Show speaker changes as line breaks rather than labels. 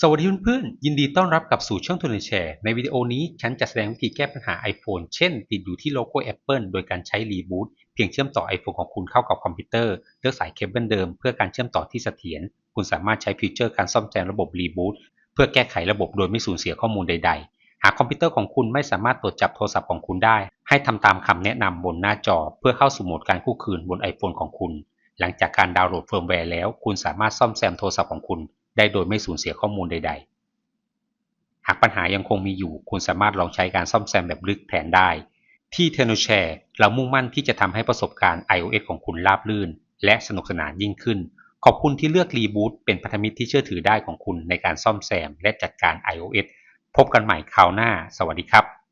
สวัสดีเพื่อนๆ ยินดีต้อนรับกลับสู่ช่องทุนแชร์ ในวิดีโอนี้ฉันจะแสดงวิธีแก้ปัญหา iPhone เช่น ติดอยู่ที่โลโก้ Apple โดยการใช้รีบูตเพียงเชื่อมต่อ iPhone ของคุณเข้ากับคอมพิวเตอร์ เลือกสายเคเบิลเดิมเพื่อการเชื่อมต่อที่เสถียร คุณสามารถใช้ฟีเจอร์การซ่อมแซมระบบรีบูตเพื่อแก้ไขระบบโดยไม่สูญเสียข้อมูลใด ๆ หากคอมพิวเตอร์ของคุณไม่สามารถตรวจจับโทรศัพท์ของคุณได้ ให้ทำตามคำแนะนำบนหน้าจอ เพื่อเข้าสู่โหมดการคู่คืนบน iPhone ของคุณ หลังจากการดาวน์โหลดเฟิร์มแวร์แล้ว คุณสามารถซ่อมแซมโทรศัพท์ของคุณ ได้โดยไม่สูญเสียข้อมูลใด ๆ หากปัญหายังคงมีอยู่ คุณสามารถลองใช้การซ่อมแซมแบบลึกแทนได้ ที่ t e n o s h a r e เรามุ่งมั่นที่จะทำให้ประสบการณ์ iOS ของคุณราบรื่น และสนุกสนานยิ่งขึ้น ขอบคุณที่เลือก Reboot เป็นพันธมิตรที่เชื่อถือได้ของคุณในการซ่อมแซมและจัดการ iOS พบกันใหม่คราวหน้า สวัสดีครับ